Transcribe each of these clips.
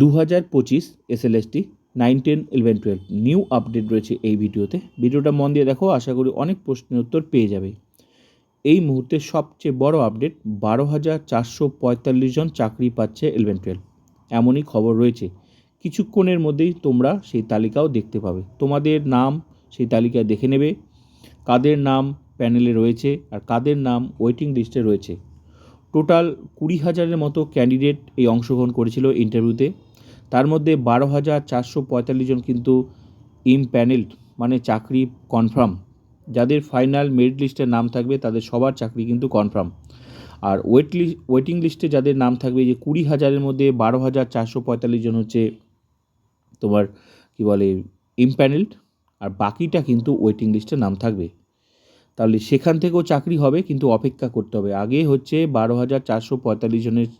দু হাজার পঁচিশ S L S T nine ten eleven twelve new update রয়েছে এই ভিডিওতে। ভিডিওটা মন দিয়ে দেখো, আশা করি অনেক প্রশ্নের উত্তর পেয়ে যাবে। এই মুহূর্তে সবচেয়ে বড় আপডেট বারো হাজার চারশো পঁয়তাল্লিশ জন চাকরি পাচ্ছে ইলেভেন টুয়েলভ এমনই খবর রয়েছে। কিছুক্ষণের মধ্যেই তোমরা সেই তালিকাও দেখতে পাবে। তোমাদের নাম সেই তালিকায় দেখে নেবে। কাদের নাম প্যানেলে রয়েছে আর কাদের নাম ওয়েটিং লিস্টে রয়েছে। টোটাল কুড়ি হাজারের মতো ক্যান্ডিডেট এই অংশগ্রহণ করেছিল ইন্টারভিউতে তার মধ্যে বারো হাজার চারশো পঁয়তাল্লিশ জন কিন্তু ইমপ্যানেলড মানে চাকরি কনফার্ম। যাদের ফাইনাল মেরিট লিস্টের নাম থাকবে, তাদের সবার চাকরি কিন্তু কনফার্ম। আর ওয়েট লিস্ট ওয়েটিং লিস্টে যাদের নাম থাকবে যে কুড়ি হাজারের মধ্যে বারো হাজার চারশো পঁয়তাল্লিশ জন হচ্ছে তোমার কী বলে, ইমপ্যানেলড, আর বাকিটা কিন্তু ওয়েটিং লিস্টে নাম থাকবে। তাহলে সেখান থেকেও চাকরি হবে, কিন্তু অপেক্ষা করতে হবে। আগে হচ্ছে বারো হাজার চারশো পঁয়তাল্লিশ জনের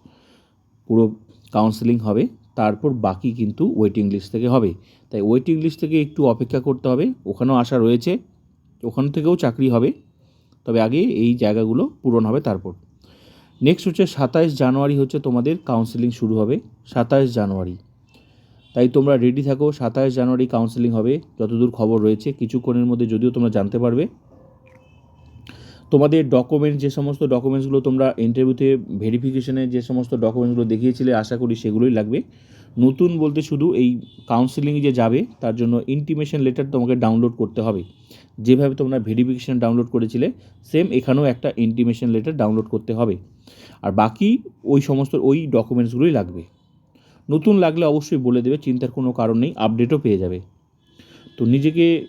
পুরো কাউন্সেলিং হবে। তারপর বাকি কিন্তু ওয়েটিং লিস্ট থেকে হবে। তাই ওয়েটিং লিস্ট থেকে একটু অপেক্ষা করতে হবে। ওখানেও আশা রয়েছে, ওখান থেকেও চাকরি হবে। তবে আগে এই জায়গাগুলো পূরণ হবে তারপর। নেক্সট হচ্ছে সাতাইশ জানুয়ারি হচ্ছে তোমাদের কাউন্সেলিং শুরু হবে, সাতাইশ জানুয়ারি। তাই তোমরা রেডি থাকো, সাতাইশ জানুয়ারি কাউন্সেলিং হবে। যতদূর খবর রয়েছে, কিছুক্ষণের মধ্যে যদিও তোমরা জানতে পারবে। তোমাদের ডকুমেন্টস যে সমস্ত ডকুমেন্টসগুলো তোমরা ইন্টারভিউতে ভেরিফিকেশনে যে সমস্ত ডকুমেন্টসগুলো দেখিয়েছিলে, আশা করি সেগুলোই লাগবে। নতুন বলতে শুধু এই কাউন্সিলিং যে যাবে, তার জন্য ইন্টিমেশন লেটার তোমাকে ডাউনলোড করতে হবে। যেভাবে তোমরা ভেরিফিকেশন ডাউনলোড করেছিলে সেম এখানেও একটা ইন্টিমেশন লেটার ডাউনলোড করতে হবে। আর বাকি ওই সমস্ত, ওই ডকুমেন্টসগুলোই লাগবে। নতুন লাগলে অবশ্যই বলে দেবে, চিন্তার কোনো কারণ নেই আপডেটও পেয়ে যাবে। তো নিজেকে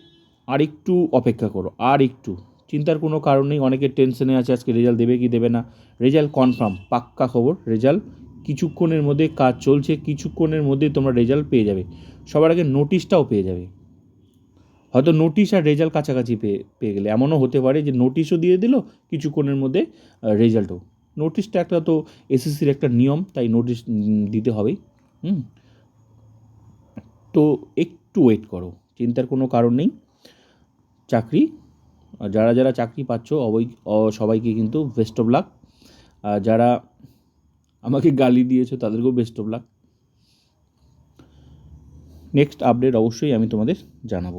আর একটু অপেক্ষা করো আর একটু চিন্তার কোনো কারণ নেই অনেকের টেনশনে আছে, আজকে রেজাল্ট দেবে কি দেবে না। রেজাল্ট কনফার্ম পাক্কা খবর। রেজাল্ট কিছুক্ষণের মধ্যে কাজ চলছে, কিছুক্ষণের মধ্যে তোমরা রেজাল্ট পেয়ে যাবে। সবার আগে নোটিশটাও পেয়ে যাবে। হয়তো নোটিশ আর রেজাল্ট কাছাকাছি পেয়ে পেয়ে গেলে। এমনও হতে পারে যে নোটিশও দিয়ে দিল, কিছুক্ষণের মধ্যে রেজাল্টও নোটিশটা একটা তো এসএসসির একটা নিয়ম, তাই নোটিশ দিতে হবেই হুম? তো একটু ওয়েট করো। চিন্তার কোনো কারণ নেই। চাকরি যারা যারা চাকরি পাচ্ছ, অবৈ সবাইকে কিন্তু বেস্ট অফ লাক যারা আমাকে গালি দিয়েছ, তাদেরকেও best of luck next update অবশ্যই আমি তোমাদের জানাব।